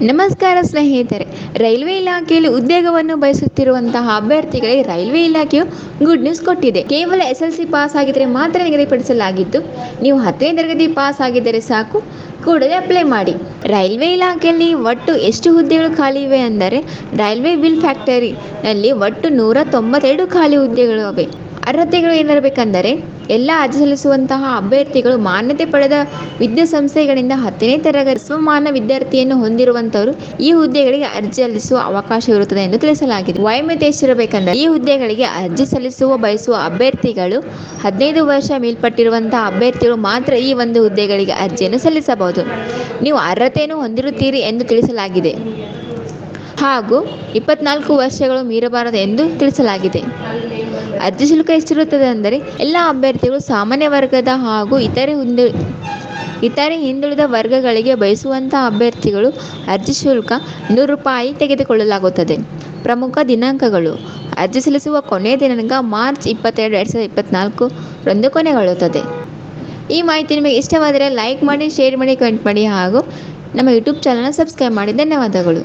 ನಮಸ್ಕಾರ ಸ್ನೇಹಿತರೆ, ರೈಲ್ವೆ ಇಲಾಖೆಯಲ್ಲಿ ಉದ್ಯೋಗವನ್ನು ಬಯಸುತ್ತಿರುವಂತಹ ಅಭ್ಯರ್ಥಿಗಳಿಗೆ ರೈಲ್ವೆ ಇಲಾಖೆಯು ಗುಡ್ ನ್ಯೂಸ್ ಕೊಟ್ಟಿದೆ. ಕೇವಲ ಎಸ್ ಎಲ್ ಸಿ ಪಾಸ್ ಆಗಿದ್ರೆ ಮಾತ್ರ ನಿಗದಿಪಡಿಸಲಾಗಿದ್ದು, ನೀವು ಹತ್ತನೇ ತರಗತಿ ಪಾಸ್ ಆಗಿದ್ದರೆ ಸಾಕು, ಕೂಡಲೇ ಅಪ್ಲೈ ಮಾಡಿ. ರೈಲ್ವೆ ಇಲಾಖೆಯಲ್ಲಿ ಒಟ್ಟು ಎಷ್ಟು ಹುದ್ದೆಗಳು ಖಾಲಿ ಇವೆ ಅಂದರೆ, ರೈಲ್ವೆ ಬಿಲ್ ಫ್ಯಾಕ್ಟರಿನಲ್ಲಿ ಒಟ್ಟು ನೂರ ತೊಂಬತ್ತೆರಡು ಖಾಲಿ ಹುದ್ದೆಗಳು ಇವೆ. ಅರ್ಹತೆಗಳು ಏನಿರಬೇಕೆಂದರೆ ಎಲ್ಲ ಅರ್ಜಿ ಸಲ್ಲಿಸುವಂತಹ ಅಭ್ಯರ್ಥಿಗಳು ಮಾನ್ಯತೆ ಪಡೆದ ವಿದ್ಯಾಸಂಸ್ಥೆಗಳಿಂದ ಹತ್ತನೇ ತರಗತಿ ಸ್ವಮಾನ ವಿದ್ಯಾರ್ಥಿಯನ್ನು ಹೊಂದಿರುವಂತವರು ಈ ಹುದ್ದೆಗಳಿಗೆ ಅರ್ಜಿ ಸಲ್ಲಿಸುವ ಅವಕಾಶ ಇರುತ್ತದೆ ಎಂದು ತಿಳಿಸಲಾಗಿದೆ. ವಯೋಮಿತಿ ಎಷ್ಟಿರಬೇಕಂದ್ರೆ ಈ ಹುದ್ದೆಗಳಿಗೆ ಅರ್ಜಿ ಸಲ್ಲಿಸುವ, ಬಯಸುವ ಅಭ್ಯರ್ಥಿಗಳು ಹದಿನೈದು ವರ್ಷ ಮೇಲ್ಪಟ್ಟಿರುವಂತಹ ಅಭ್ಯರ್ಥಿಗಳು ಮಾತ್ರ ಈ ಒಂದು ಹುದ್ದೆಗಳಿಗೆ ಅರ್ಜಿಯನ್ನು ಸಲ್ಲಿಸಬಹುದು. ನೀವು ಅರ್ಹತೆಯನ್ನು ಹೊಂದಿರುತ್ತೀರಿ ಎಂದು ತಿಳಿಸಲಾಗಿದೆ. ಹಾಗೂ ಇಪ್ಪತ್ನಾಲ್ಕು ವರ್ಷಗಳು ಮೀರಬಾರದು ಎಂದು ತಿಳಿಸಲಾಗಿದೆ. ಅರ್ಜಿ ಶುಲ್ಕ ಎಷ್ಟಿರುತ್ತದೆ ಅಂದರೆ ಎಲ್ಲ ಅಭ್ಯರ್ಥಿಗಳು ಸಾಮಾನ್ಯ ವರ್ಗದ ಹಾಗೂ ಇತರೆ ಹಿಂದು, ಇತರೆ ಹಿಂದುಳಿದ ವರ್ಗಗಳಿಗೆ ಬಯಸುವಂತಹ ಅಭ್ಯರ್ಥಿಗಳು ಅರ್ಜಿ ಶುಲ್ಕ ನೂರು ರೂಪಾಯಿ ತೆಗೆದುಕೊಳ್ಳಲಾಗುತ್ತದೆ. ಪ್ರಮುಖ ದಿನಾಂಕಗಳು. ಅರ್ಜಿ ಸಲ್ಲಿಸುವ ಕೊನೆಯ ದಿನಾಂಕ ಮಾರ್ಚ್ ಇಪ್ಪತ್ತೆರಡು, ಎರಡು ಸಾವಿರದ ಇಪ್ಪತ್ತ್ನಾಲ್ಕು ರಂದು ಕೊನೆಗೊಳ್ಳುತ್ತದೆ. ಈ ಮಾಹಿತಿ ನಿಮಗೆ ಇಷ್ಟವಾದರೆ ಲೈಕ್ ಮಾಡಿ, ಶೇರ್ ಮಾಡಿ, ಕಮೆಂಟ್ ಮಾಡಿ ಹಾಗೂ ನಮ್ಮ ಯೂಟ್ಯೂಬ್ ಚಾನಲ್ನ ಸಬ್ಸ್ಕ್ರೈಬ್ ಮಾಡಿ. ಧನ್ಯವಾದಗಳು.